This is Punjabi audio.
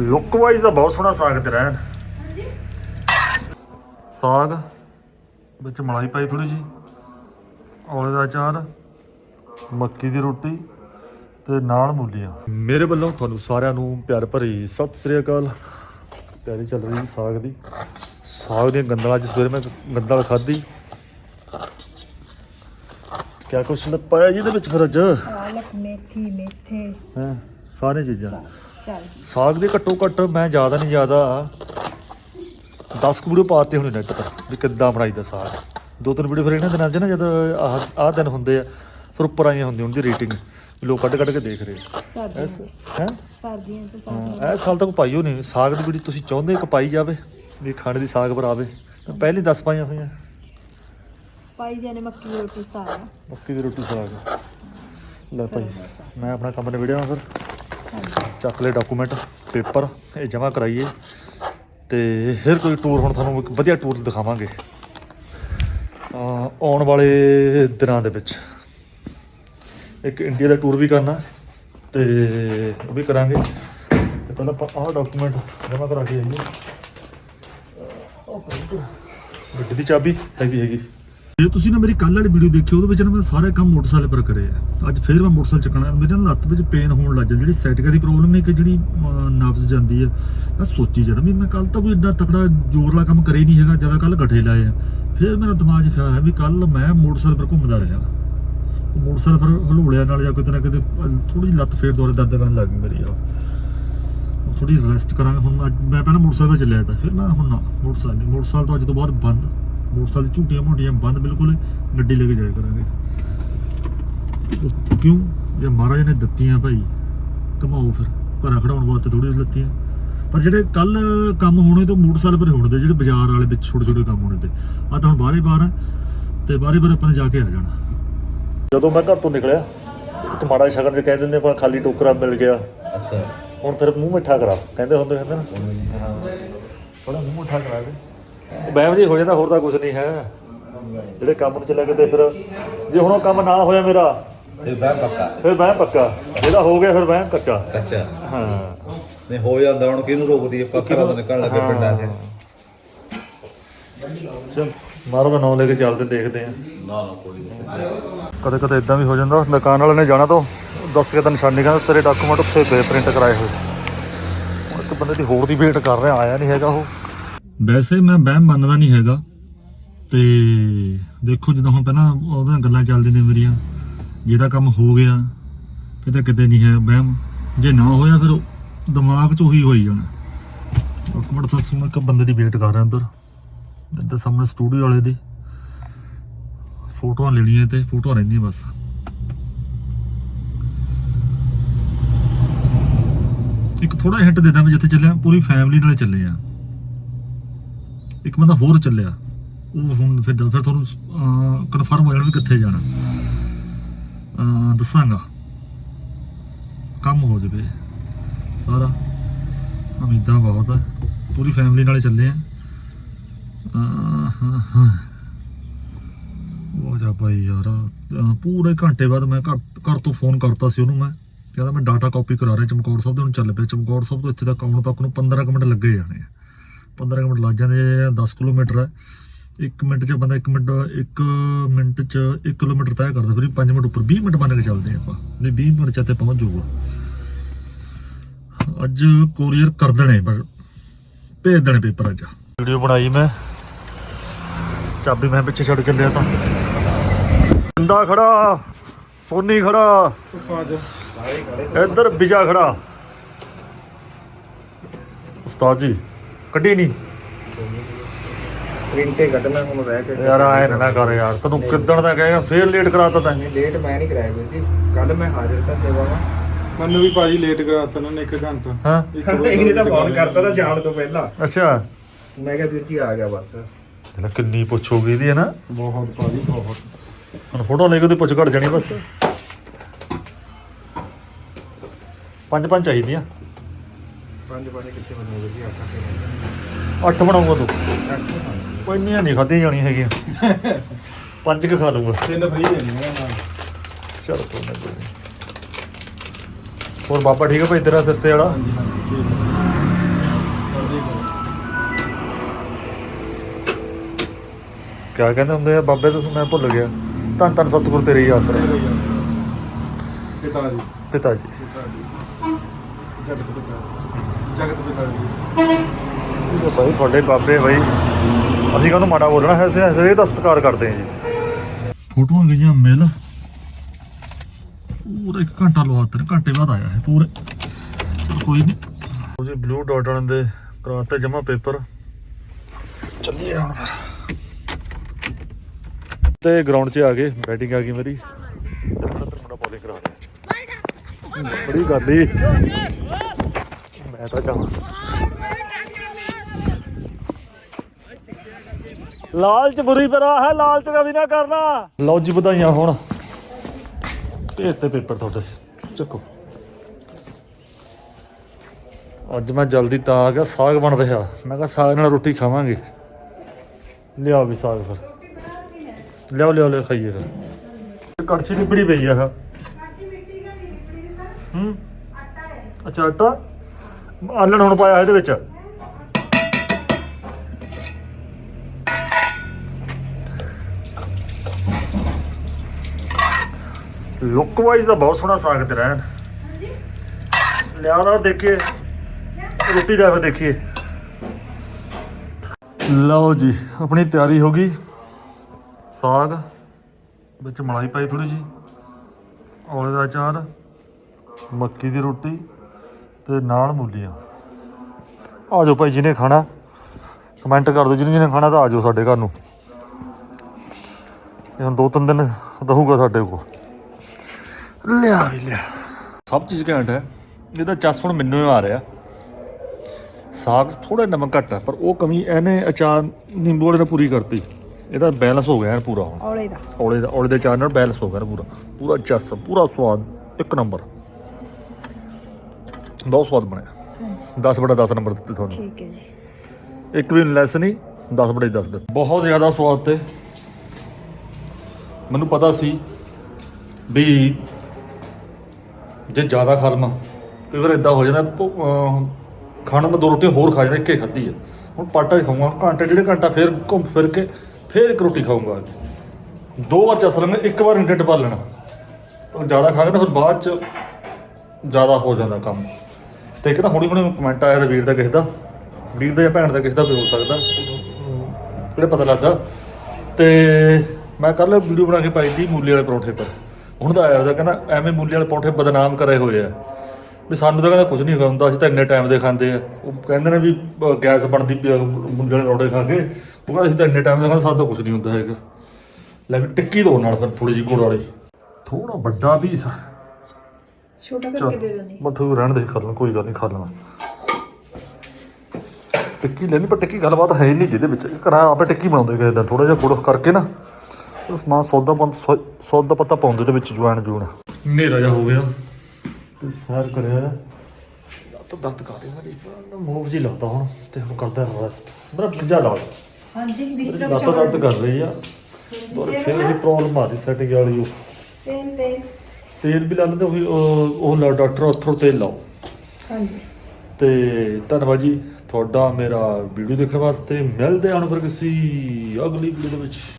ਲੁੱਕ ਵਾਈਜ਼ ਦਾ ਬਹੁਤ ਸੋਹਣਾ ਸਾਗ ਤੇ ਰਹਿਣ ਸਾਗ ਵਿੱਚ ਮਲਾਈ ਪਾਈ ਥੋੜੀ ਜੀ ਔਲੇ ਦਾ ਅਚਾਰ ਮੱਕੀ ਦੀ ਰੋਟੀ ਤੇ ਨਾਲ ਮੂਲੀਆਂ। ਮੇਰੇ ਵੱਲੋਂ ਤੁਹਾਨੂੰ ਸਾਰਿਆਂ ਨੂੰ ਪਿਆਰ ਭਰੀ ਸਤਿ ਸ੍ਰੀ ਅਕਾਲ। ਤਿਆਰੀ ਚੱਲ ਰਹੀ ਸਾਗ ਦੀ। ਸਾਗ ਦੀਆਂ ਗੰਦਲਾਂ ਅੱਜ ਸਵੇਰੇ ਮੈਂ ਗੰਦਲ ਖਾਧੀ। ਕਿਆ ਕੁਛ ਲ ਪਾਇਆ ਜੀ ਇਹਦੇ ਵਿੱਚ ਫਿਰ ਅੱਜ? ਪਾਲਕ ਮੇਥੀ ਮੇਥੇ। ਹੈਂ ਸਾਰੀਆਂ ਚੀਜ਼ਾਂ। ਚੱਲ ਸਾਗ ਦੇ ਘੱਟੋ ਘੱਟ ਮੈਂ ਜ਼ਿਆਦਾ ਨਹੀਂ ਜ਼ਿਆਦਾ 10 ਵੀਡੀਓ ਪਾਤੇ ਹੋਣੇ ਨੈਟ ਪਰ ਵੀ ਕਿੱਦਾਂ ਬਣਾਈਦਾ ਸਾਗ। ਦੋ ਤਿੰਨ ਵੀਡੀਓ ਫਿਰ ਇਹਨਾਂ ਦਿਨਾਂ 'ਚ ਨਾ ਜਦ ਆਹ ਆਹ ਦਿਨ ਹੁੰਦੇ ਆ ਫਿਰ ਉੱਪਰ ਆਈਆਂ ਹੁੰਦੀਆਂ ਉਹਦੀ ਰੇਟਿੰਗ ਲੋਕ ਕੱਢ ਕੱਢ ਕੇ ਦੇਖ ਰਹੇ ਸਰਦੀਆਂ ਚ। ਹੈ? ਸਰਦੀਆਂ ਚ ਸਾਗ ਇਹ ਸਾਲ ਤੱਕ ਪਾਈਓ ਨਹੀਂ। ਸਾਗ ਦੀ ਵੀਡੀਓ ਤੁਸੀਂ ਚਾਹੁੰਦੇ ਕਿ ਪਾਈ ਜਾਵੇ ਵੀ ਖਾਣੇ ਦੀ ਸਾਗ ਪਰ ਆਵੇ ਤਾਂ ਪਹਿਲੀ 10 ਪਾਈਆਂ ਹੋਈਆਂ। ਪਾਈ ਜਾਨੇ ਮੱਕੀ ਦੀ ਰੋਟੀ ਸਾਗ ਮੱਕੀ ਦੀ ਰੋਟੀ ਸਾਗ। ਲੈ ਭਾਈ ਮੈਂ ਆਪਣਾ ਕੰਮ ਨਿਬੜਿਆ ਫਿਰ। ਚੱਕ ਲੈ ਡਾਕੂਮੈਂਟ ਪੇਪਰ ਇਹ ਜਮ੍ਹਾਂ ਕਰਾਈਏ ਤੇ ਫਿਰ ਕੋਈ ਟੂਰ ਹੁਣ ਤੁਹਾਨੂੰ ਇੱਕ ਵਧੀਆ ਟੂਰ ਦਿਖਾਵਾਂਗੇ। ਆਉਣ ਵਾਲੇ ਦਿਨਾਂ ਦੇ ਵਿੱਚ। ਇੱਕ ਇੰਡੀਆ ਦਾ ਟੂਰ ਵੀ ਕਰਨਾ ਤੇ ਉਹ ਵੀ ਕਰਾਂਗੇ। ਤੇ ਪਹਿਲਾਂ ਆਪਾਂ ਆਹ ਡਾਕੂਮੈਂਟ ਜਮ੍ਹਾਂ ਕਰਾ ਕੇ ਆਈਏ। ਗੱਡੀ ਦੀ ਚਾਬੀ ਹੈਗੀ ਹੈਗੀ। ਜੇ ਤੁਸੀਂ ਨਾ ਮੇਰੀ ਕੱਲ ਵਾਲੀ ਵੀਡੀਓ ਦੇਖੀ, ਉਹਦੇ ਵਿੱਚ ਨਾ ਮੈਂ ਸਾਰੇ ਕੰਮ ਮੋਟਰਸਾਈਕਲ ਪਰ ਕਰੇ ਆ। ਅੱਜ ਫੇਰ ਮੈਂ ਮੋਟਰਸਾਈਕਲ ਚੱਕਣਾ। ਮੇਰੇ ਨਾਲ ਲੱਤ ਵਿੱਚ ਪੇਨ ਹੋਣ ਲੱਗ ਜਾਂਦੀ, ਜਿਹੜੀ ਸੈਟਿਕਾ ਦੀ ਪ੍ਰੋਬਲਮ ਹੈ ਕਿ ਜਿਹੜੀ ਨਬਜ਼ ਜਾਂਦੀ ਹੈ ਮੈਂ ਸੋਚੀ ਜਾਂਦਾ ਵੀ ਮੈਂ ਕੱਲ ਤਾਂ ਕੋਈ ਏਡਾ ਤਕੜਾ ਜ਼ੋਰ ਵਾਲਾ ਕੰਮ ਕਰੇ ਨਹੀਂ ਹੈਗਾ, ਜ਼ਿਆਦਾ ਕੱਲ ਗੱਠੇ ਲਾਏ ਆ। ਫਿਰ ਮੇਰਾ ਦਿਮਾਗ 'ਚ ਖਿਆਲ ਹੈ ਵੀ ਕੱਲ ਮੈਂ ਮੋਟਰਸਾਈਕਲ ਪਰ ਘੁੰਮਦਾ ਰਿਹਾ। ਮੋਟਰਸਾਈਕਲ ਪਰ ਹਲੂੜਿਆਂ ਨਾਲ ਜਾਂ ਕਿਤੇ ਨਾ ਕਿਤੇ ਥੋੜੀ ਜਿਹੀ ਲੱਤ ਫੇਰ ਦੁਆਰੇ ਦਰਦ ਕਰਨ ਲੱਗ ਗਈ ਮੇਰੀ ਆ। ਥੋੜੀ ਰੈਸਟ ਕਰਾਂਗੇ। ਹੁਣ ਅੱਜ ਮੈਂ ਪਹਿਲਾਂ ਮੋਟਰਸਾਈਕਲ 'ਤੇ ਚੱਲਿਆ ਤਾਂ, ਫਿਰ ਮੈਂ ਹੁਣ ਨਾ, ਮੋਟਰਸਾਈਕਲ ਮੋਟਰਸਾਈਕਲ ਤੋਂ ਅੱਜ ਤੋਂ ਬਾਅਦ ਬੰਦ। ਮੋਟਰਸਾਈਕਲ ਦੀ ਝੂਟੀਆਂ ਮੋਟੀਆਂ ਬੰਦ ਬਿਲਕੁਲ ਗੱਡੀ ਲੈ ਕੇ ਜਾਇਆ ਕਰਾਂਗੇ। ਕਿਉਂ? ਜੇ ਮਹਾਰਾਜ ਨੇ ਦਿੱਤੀਆਂ ਭਾਈ ਕਮਾਓ ਫਿਰ। ਘਰਾਂ ਖੜਾਉਣ ਵਾਸਤੇ ਥੋੜੀ ਲੱਤੀਆਂ ਪਰ ਜਿਹੜੇ ਕੱਲ ਕੰਮ ਹੋਣੇ ਤੋਂ ਮੋਟਰਸਾਈਕਲ ਪਰ ਹੋਣੇ ਤੇ ਜਿਹੜੇ ਬਾਜ਼ਾਰ ਵਾਲੇ ਵਿੱਚ ਛੋਟੇ ਛੋਟੇ ਕੰਮ ਹੋਣੇ ਤੇ। ਆ ਤਾਂ ਹੁਣ ਬਾਹਰੇ ਬਾਹਰ ਤੇ ਬਾਹਰੇ ਬਾਹਰ ਆਪਾਂ ਨੇ ਜਾ ਕੇ ਆ ਜਾਣਾ। ਜਦੋਂ ਮੈਂ ਘਰ ਤੋਂ ਨਿਕਲਿਆ ਇੱਕ ਮਾੜਾ ਸ਼ਗਨ ਚ ਕਹਿ ਦਿੰਦੇ ਆਪਾਂ ਖਾਲੀ ਟੋਕਰਾ ਮਿਲ ਗਿਆ। ਅੱਛਾ। ਹੁਣ ਫਿਰ ਮੂੰਹ ਮਿੱਠਾ ਕਰਾ। ਕਹਿੰਦੇ ਹੁੰਦੇ ਕਹਿੰਦੇ ਨਾ ਥੋੜਾ ਮੂੰਹ ਮਿੱਠਾ ਕਰਾ ਦੇ। ਬੈਮ ਜੀ ਹੋ ਜਾਂਦਾ ਹੋਰ ਤਾਂ ਕੁਝ ਨਹੀਂ ਹੈ। ਜਿਹੜੇ ਕੰਮ ਨੂੰ ਚੱਲਿਆ ਕਿਤੇ ਫਿਰ ਜੇ ਹੁਣ ਉਹ ਕੰਮ ਨਾ ਹੋਇਆ ਮੇਰਾ ਇਹ ਬੈ ਪੱਕਾ। ਫਿਰ ਮੈਂ ਪੱਕਾ। ਜਿਹੜਾ ਹੋ ਗਿਆ ਫਿਰ ਮੈਂ ਕੱਚਾ। ਅੱਛਾ ਹਾਂ। ਨਹੀਂ ਹੋ ਜਾਂਦਾ ਹੁਣ ਕਿਹਨੂੰ ਰੋਕਦੀ ਆਪਾਂ ਘਰਾਂ ਤੋਂ ਨਿਕਲਣ ਲੱਗੇ ਪਿੰਡਾਂ 'ਚ। ਚਲ ਮਾਰੋ ਦਾ ਨਾਮ ਲੈ ਕੇ ਚੱਲਦੇ ਦੇਖਦੇ ਆ ਨਾ ਨਾ ਕੋਈ ਨਹੀਂ। ਕਦੇ ਕਦੇ ਇਦਾਂ ਵੀ ਹੋ ਜਾਂਦਾ ਦੁਕਾਨ ਵਾਲੇ ਨੇ ਜਾਣਾ ਤਾਂ ਦੱਸ ਕੇ ਤਾਂ ਨਿਸ਼ਾਨੀ ਕਹਿੰਦਾ ਤੇਰੇ ਡਾਕੂਮੈਂਟ ਉੱਥੇ ਪ੍ਰਿੰਟ ਕਰਾਏ ਹੋਏ। ਇੱਕ ਬੰਦੇ ਦੀ ਹੋਰ ਦੀ ਵੇਟ ਕਰ ਰਿਹਾ ਆਇਆ ਨਹੀਂ ਹੈਗਾ ਉਹ। ਵੈਸੇ ਮੈਂ ਵਹਿਮ ਮੰਨਦਾ ਨਹੀਂ ਹੈਗਾ। ਤੇ ਦੇਖੋ ਜਦੋਂ ਹੁਣ ਪਹਿਲਾਂ ਉਹਦੇ ਨਾਲ ਗੱਲਾਂ ਚੱਲਦੀਆਂ ਨੇ ਮੇਰੀਆਂ, ਜਿਹਦਾ ਕੰਮ ਹੋ ਗਿਆ, ਫਿਰ ਤਾਂ ਕਿਤੇ ਨਹੀਂ ਹੈ ਵਹਿਮ। ਜੇ ਨਾ ਹੋਇਆ ਫਿਰ ਦਿਮਾਗ 'ਚ ਉਹੀ ਹੋਈ ਜਾਣਾ। ਡਾਕੂਮੈਂਟ ਤਾਂ ਸੁਣ ਇੱਕ ਬੰਦੇ ਦੀ ਵੇਟ ਕਰ ਰਿਹਾ ਅੰਦਰ। ਇੱਧਰ ਸਾਹਮਣੇ ਸਟੂਡੀਓ ਵਾਲੇ ਦੀ। ਫੋਟੋਆਂ ਲੈਣੀਆਂ ਤੇ ਫੋਟੋਆਂ ਰਹਿੰਦੀਆਂ ਬਸ। ਇੱਕ ਥੋੜਾ ਹਿੰਟ ਦੇ ਦਾਂ ਮੈਂ ਜਿੱਥੇ ਚੱਲਿਆ, ਪੂਰੀ ਫੈਮਿਲੀ ਨਾਲ ਚੱਲੇ ਆ। ਇੱਕ ਬੰਦਾ ਹੋਰ ਚੱਲਿਆ। ਉਹ ਹੁਣ ਫਿਰ ਫਿਰ ਤੁਹਾਨੂੰ ਕਨਫਰਮ ਹੋ ਜਾਣਾ ਵੀ ਕਿੱਥੇ ਜਾਣਾ। ਅਹ, ਦੱਸਾਂਗਾ। ਕੰਮ ਹੋ ਜਵੇ। ਸਾਰਾ। ਉਮੀਦਾਂ ਬਹੁਤ ਆ। ਪੂਰੀ ਫੈਮਿਲੀ ਨਾਲ ਚੱਲੇ ਆ। ਹਾਂ ਹਾਂ। ਉਹ ਜਾ ਭਾਈ ਯਾਰ ਪੂਰੇ ਘੰਟੇ ਬਾਅਦ ਮੈਂ ਘਰ ਘਰ ਤੋਂ ਫੋਨ ਕਰਤਾ ਸੀ ਉਹਨੂੰ ਮੈਂ। ਕਹਿੰਦਾ ਮੈਂ ਡਾਟਾ ਕਾਪੀ ਕਰਾ ਰਿਹਾ ਚਮਕੌਰ ਸਾਹਿਬ ਦੇ ਹੁਣ ਚੱਲ ਪਿਆ। ਚਮਕੌਰ ਸਾਹਿਬ ਤੋਂ ਇੱਥੇ ਤੱਕ ਆਉਣ ਤੱਕ ਨੂੰ 15 ਕੁ ਮਿੰਟ ਲੱਗੇ ਜਾਣੇ ਆ। 15 ਕੁ ਮਿੰਟ ਲੱਗ ਜਾਂਦੇ ਆ 10 ਕਿਲੋਮੀਟਰ ਹੈ 1 ਮਿੰਟ 'ਚ ਬੰਦਾ 1 ਮਿੰਟ 1 ਮਿੰਟ 'ਚ 1 ਕਿਲੋਮੀਟਰ ਤੈਅ ਕਰਦਾ, ਫਿਰ 5 ਮਿੰਟ ਉੱਪਰ 20 ਮਿੰਟ ਬੰਨ ਕੇ ਚੱਲਦੇ ਆਪਾਂ। ਨਹੀਂ 20 ਮਿੰਟ 'ਚ ਇੱਥੇ ਪਹੁੰਚ ਜਾਊਗਾ। ਅੱਜ ਕੋਰੀਅਰ ਕਰ ਦੇਣੇ, ਪਰ ਭੇਜ ਦੇਣੇ ਪੇਪਰ ਅੱਜ। ਵੀਡੀਓ ਬਣਾਈ ਮੈਂ। ਚਾਬੀ ਮੈਂ ਪਿੱਛੇ ਛੱਡ ਚੱਲਿਆ ਤਾਂ। ਬੰਦਾ ਖੜਾ, ਸੋਨੀ ਖੜਾ। ਇੱਧਰ ਵਿਜਾ ਖੜਾ। ਉਸਤਾਦ ਜੀ ਕੱਢੀ ਨਹੀਂ ਪ੍ਰਿੰਟੇ ਕੱਢਣਾ ਹੁਣ ਰਹਿ ਕੇ। ਯਾਰ ਆਏ ਨਾ ਨਾ ਕਰ ਯਾਰ ਤੈਨੂੰ ਕਿੱਦਣ ਦਾ ਕਹੇਗਾ ਫੇਰ ਲੇਟ ਕਰਾਤਾ ਤੈਂ ਲੇਟ ਮੈਂ ਨਹੀਂ ਕਰਾਇਆ ਵੀਰ ਜੀ। ਕੱਲ ਮੈਂ ਹਾਜ਼ਰ ਤਾਂ ਸੇਵਾ ਵਾ। ਮੈਨੂੰ ਵੀ ਭਾਜੀ ਲੇਟ ਕਰਾਤਾ ਨੇ 1 ਘੰਟਾ। ਹਾਂ। ਇਹਨੇ ਤਾਂ ਫੋਨ ਕਰਤਾ ਤਾਂ ਜਾਣ ਤੋਂ ਪਹਿਲਾਂ। ਅੱਛਾ। ਮੈਂ ਕਿਹਾ ਵੀਰ ਜੀ ਆ ਗਿਆ ਬਸ। ਤੈਨੂੰ ਕਿੰਨੀ ਪੁੱਛ ਹੋ ਗਈ ਦੀ ਹੈ ਨਾ? ਬਹੁਤ ਭਾਜੀ ਬਹੁਤ। ਹੁਣ ਫੋਟੋ ਲੈ ਕੇ ਉਹਦੀ ਪੁੱਛ ਘਟ ਜਾਣੀ ਬਸ। ਪੰਜ ਪੰਜ ਚਾਹੀਦੀਆਂ। ਪੰਜ ਪੰਜ ਕਿੱਥੇ ਬਣੂ ਵੀਰ ਜੀ ਆਪਾਂ ਅੱਠ ਬਣਾਉਂਗਾ ਤੂੰ। ਕੋਈ ਇੰਨੀਆਂ ਨਹੀਂ ਖਾਧੀਆਂ ਜਾਣੀਆਂ ਹੈਗੀਆਂ। ਪੰਜ ਕੁ ਖਾ ਲੂੰਗਾ ਤਿੰਨ ਫਰੀ ਦੇਣੇ ਨਾਲ ਚਲ ਕੋਈ ਨਾ ਕੋਈ ਨੀ। ਹੋਰ ਬਾਬਾ ਠੀਕ ਹੈ ਭਾਈ ਤੇਰਾ ਸੱਸੇ ਵਾਲਾ? ਹਾਂਜੀ ਹਾਂਜੀ ਠੀਕ ਹੈ। ਕਿਆ ਕਹਿੰਦੇ ਹੁੰਦੇ ਆ? ਬਾਬੇ ਤੋਂ ਮੈਂ ਭੁੱਲ ਗਿਆ। ਧੰਨ ਧੰਨ ਸਤਿਗੁਰ ਤੇਰੇ ਹੀ ਆਸਰੇ। ਪਿਤਾ ਜੀ। ਪਿਤਾ ਜੀ। ਪਿਤਾ ਜੀ। ਪਿਤਾ ਜਗਤ ਪਿਤਾ ਜੀ। ਇਹ ਤਾਂ ਭਾਈ ਤੁਹਾਡੇ ਬਾਬੇ ਭਾਈ। ਅਸੀਂ ਕਾਹਨੂੰ ਮਾੜਾ ਬੋਲਣਾ? ਹੈ ਅਸੀਂ ਹਰੇ ਦਾ ਸਤਿਕਾਰ ਕਰਦੇ ਹਾਂ ਜੀ। ਫੋਟੋਆਂ ਗਈਆਂ ਮਿਲ। ਪੂਰਾ ਇੱਕ ਘੰਟਾ ਲਵਾਤਾ ਨੇ ਘੰਟੇ ਬਾਅਦ ਆਇਆ ਹੈ ਪੂਰੇ। ਕੋਈ ਨਹੀਂ ਉਹ ਜੀ ਬਲੂ ਡਾਟ ਵਾਲੇ ਦੇ ਕਰਾਤੇ ਜਮਾ ਪੇਪਰ। ਚੱਲੀਏ ਹੁਣ ਫਿਰ। ਤੇ ਗਰਾਊਂਡ 'ਚ ਆ ਗਏ ਬੈਟਿੰਗ ਆ ਗਈ ਮੇਰੀ। ਤੇ ਹੁਣ ਇੱਧਰ ਮੁੰਡਾ ਬੋਲਿੰਗ ਕਰਾ ਰਿਹਾ। ਬੜੀ ਗੱਲ ਹੀ ਮੈਂ ਤਾਂ ਜਾਵਾਂ ਲਾਲਚ ਬੁਰੀ ਬਰਾ ਹੈ ਲਾਲਚ ਦਾ ਵੀ ਨਾ ਕਰਨਾ। ਲਓ ਜੀ ਵਧਾਈਆਂ ਹੁਣ। ਭੇਜ ਤੇ ਪੇਪਰ ਤੁਹਾਡੇ। ਚੱਕੋ। ਅੱਜ ਮੈਂ ਜਲਦੀ ਤਾਂ ਆ ਗਿਆ ਸਾਗ ਬਣ ਰਿਹਾ। ਮੈਂ ਕਿਹਾ ਸਾਗ ਨਾਲ ਰੋਟੀ ਖਾਵਾਂਗੇ। ਲਿਆਓ ਵੀ ਸਾਗ ਫਿਰ। ਲਿਆਓ ਲਿਆਓ ਲਿਆਓ ਖਾਈਏ ਫਿਰ। ਕੜਛੀ ਲਿਬੜੀ ਪਈ ਆ। ਹੂੰ। ਅੱਛਾ ਆਟਾ? ਆਲਣ ਹੁਣ ਪਾਇਆ ਇਹਦੇ ਵਿੱਚ। ਲੁੱਕ ਵਾਈਜ਼ ਦਾ ਬਹੁਤ ਸੋਹਣਾ ਸਾਗ ਤੇ ਰਹਿਣ। ਲਿਆ ਨਾ ਦੇਖੀਏ। ਰੋਟੀ ਲੈ ਫਿਰ ਦੇਖੀਏ। ਲਓ ਜੀ, ਆਪਣੀ ਤਿਆਰੀ ਹੋ ਗਈ। ਸਾਗ, ਵਿੱਚ ਮਲਾਈ ਪਾਈ ਥੋੜੀ ਜੀ ਔਲੇ ਦਾ ਅਚਾਰ, ਮੱਕੀ ਦੀ ਰੋਟੀ। ਤੇ ਨਾਲ ਮੂਲੀਆਂ। ਆ ਜਾਓ ਭਾਈ ਜਿਹਨੇ ਖਾਣਾ ਕਮੈਂਟ ਕਰ ਦਿਓ ਜਿਹਨੇ ਜਿਹਨੇ ਖਾਣਾ ਤਾਂ ਆ ਜਾਓ ਸਾਡੇ ਘਰ ਨੂੰ। ਇਹ ਹੁਣ ਦੋ ਤਿੰਨ ਦਿਨ ਰਹੂਗਾ ਸਾਡੇ ਕੋਲ। ਲਿਆ ਲਿਆ। ਸਭ ਚੀਜ਼ ਘੈਂਟ ਹੈ। ਇਹਦਾ ਚੱਸ ਹੁਣ ਮੈਨੂੰ ਹੀ ਆ ਰਿਹਾ। ਸਾਗ ਥੋੜਾ ਨਮਕ ਘੱਟ ਹੈ ਪਰ ਉਹ ਕਮੀ ਇਹਨੇ ਅਚਾਰ ਨਿੰਬੂ ਵਾਲੇ ਨਾਲ ਪੂਰੀ ਕਰਤੀ। ਇਹਦਾ ਬੈਲੈਂਸ ਹੋ ਗਿਆ ਪੂਰਾ ਹੁਣ। ਔਲੇ ਦਾ। ਔਲੇ ਦਾ ਔਲੇ ਦੇ ਅਚਾਰ ਨਾਲ ਬੈਲੈਂਸ ਹੋ ਗਿਆ ਨਾ ਪੂਰਾ। ਪੂਰਾ ਚੱਸ ਪੂਰਾ ਸਵਾਦ ਇੱਕ ਨੰਬਰ ਬਹੁਤ ਸਵਾਦ ਬਣਿਆ। 10 ਬੜਾ 10 ਨੰਬਰ ਦਿੱਤੇ ਤੁਹਾਨੂੰ। ਠੀਕ ਹੈ ਜੀ। ਇੱਕ ਵੀ ਲੈਸ ਨਹੀਂ 10 ਬੜੇ 10 ਦਿੱਤੇ। ਬਹੁਤ ਜ਼ਿਆਦਾ ਸਵਾਦ ਤੇ ਮੈਨੂੰ ਪਤਾ ਸੀ ਵੀ ਜੇ ਜ਼ਿਆਦਾ ਖਾ ਲਵਾਂ ਕਈ ਵਾਰ ਇਦਾਂ ਹੋ ਜਾਂਦਾ ਖਾਣ ਮੈਂ ਦੋ ਰੋਟੀਆਂ ਹੋਰ ਖਾ ਜਾਣਾ ਇੱਕੇ ਖਾਧੀ ਹੈ ਹੁਣ ਪਾਟਾ ਹੀ ਖਾਊਂਗਾ ਘੰਟੇ ਡੇਢ ਘੰਟਾ ਫੇਰ ਘੁੰਮ ਫਿਰ ਕੇ ਫੇਰ ਇੱਕ ਰੋਟੀ ਖਾਊਂਗਾ। ਦੋ ਵਾਰ ਚੱਸ ਲਾਂਗਾ ਇੱਕ ਵਾਰ ਢਿੱਡ ਭਰ ਲੈਣਾ। ਉਹ ਜ਼ਿਆਦਾ ਖਾ ਕੇ ਤਾਂ ਫਿਰ ਬਾਅਦ ਚ ਜ਼ਿਆਦਾ ਹੋ ਜਾਂਦਾ ਕੰਮ। ਤੇ ਇੱਕ ਨਾ ਹੁਣੀ ਹੁਣੀ ਕਮੈਂਟ ਆਇਆ ਤੇ ਵੀਰ ਦਾ ਕਿਸੇ ਦਾ। ਵੀਰ ਦਾ ਜਾਂ ਭੈਣ ਦਾ ਕਿਸੇ ਦਾ ਵੀ ਹੋ ਸਕਦਾ। ਕਿਹੜੇ ਪਤਾ ਲੱਗਦਾ। ਤੇ ਮੈਂ ਕੱਲ ਵੀਡੀਓ ਬਣਾ ਕੇ ਪਾਈ ਦੀ ਮੂਲੀ ਵਾਲੇ ਪਰੌਂਠੇ ਪਰ। ਹੁਣ ਤਾਂ ਆਇਆ ਉਹਦਾ ਕਹਿੰਦਾ ਐਵੇਂ ਮੂਲੀ ਵਾਲੇ ਪਰੌਂਠੇ ਬਦਨਾਮ ਕਰੇ ਹੋਏ ਆ। ਵੀ ਸਾਨੂੰ ਤਾਂ ਕਹਿੰਦਾ ਕੁਝ ਨਹੀਂ ਹੁੰਦਾ, ਅਸੀਂ ਤਾਂ ਇੰਨੇ ਟਾਈਮ ਦੇ ਖਾਂਦੇ ਆ। ਉਹ ਕਹਿੰਦੇ ਨੇ ਵੀ ਗੈਸ ਬਣਦੀ ਪਈ ਮੂਲੀ ਵਾਲੇ ਪਰੌਂਠੇ ਖਾ ਕੇ। ਉਹ ਕਹਿੰਦਾ ਅਸੀਂ ਤਾਂ ਇੰਨੇ ਟਾਈਮ ਦੇ ਖਾਂਦੇ, ਸਾਨੂੰ ਤਾਂ ਕੁਝ ਨਹੀਂ ਹੁੰਦਾ ਹੈਗਾ। ਲੈ ਵੀ ਟਿੱਕੀ ਦੋ ਨਾਲ ਫਿਰ ਥੋੜੀ ਜਿਹੀ ਗੁੜ ਵਾਲੀ। ਥੋੜਾ ਵੱਡਾ ਵੀ ਛੋਟਾ ਕਰਕੇ ਦੇ ਦਿੰਦੀ ਮੱਥੂ ਰਹਿਣ ਦੇ ਕਰ ਲਾਂ ਕੋਈ ਗੱਲ ਨਹੀਂ ਖਾ ਲੈਣਾ। ਟਿੱਕੀ ਲੈਣੀ ਪਰ ਟਿੱਕੀ ਗੱਲਬਾਤ ਹੈ ਹੀ ਨਹੀਂ ਜਿਹਦੇ ਵਿੱਚ। ਘਰਾਂ ਆਪੇ ਟਿੱਕੀ ਬਣਾਉਂਦੇ ਕਿਸੇ ਦਾ ਥੋੜਾ ਜਿਹਾ ਗੁੜ ਕਰਕੇ ਨਾ ਸਮਾਨ ਸੌਦਾ ਪੰ ਸੌਦਾ ਪੱਤਾ ਪਾਉਂਦੇ ਤੇ ਵਿੱਚ ਜਵਾਨ ਜੂਣ ਹਨੇਰਾ ਜਿਹਾ ਹੋ ਗਿਆ। ਤੇ ਸੈਰ ਕਰਿਆ। ਲੱਤ ਦਰਦ ਕਰ ਰਹੀ ਮੇਰੀ ਮੂਵ ਜੀ ਲੱਗਦਾ ਹੁਣ ਤੇ ਹੁਣ ਕਰਦਾ ਰੈਸਟ ਮੇਰਾ ਪੰਜਾ ਲਾ ਹਾਂਜੀ ਬਿਸਤਰਾ ਲੱਤ ਦਰਦ ਕਰ ਰਹੀ ਆ। ਪਰ ਫਿਰ ਇਹ ਪ੍ਰੋਬਲਮ ਆ ਰਹੀ ਸੈਟਿੰਗ ਵਾਲੀ ਉਹ। ਤੇਲ ਤੇ ਤੇਲ ਵੀ ਲਾ ਲੈਂਦੇ ਉਹ ਉਹ ਉਹ ਲਾ ਡਾਕਟਰ ਉੱਥੋਂ ਤੇਲ ਲਾਓ। ਹਾਂਜੀ। ਤੇ ਧੰਨਵਾਦ ਜੀ ਤੁਹਾਡਾ ਮੇਰਾ ਵੀਡੀਓ ਦੇਖਣ ਵਾਸਤੇ ਮਿਲਦੇ ਹਾਂ ਹੁਣ ਫਿਰ ਕਿਸੇ ਅਗਲੀ ਵੀਡੀਓ ਦੇ ਵਿੱਚ।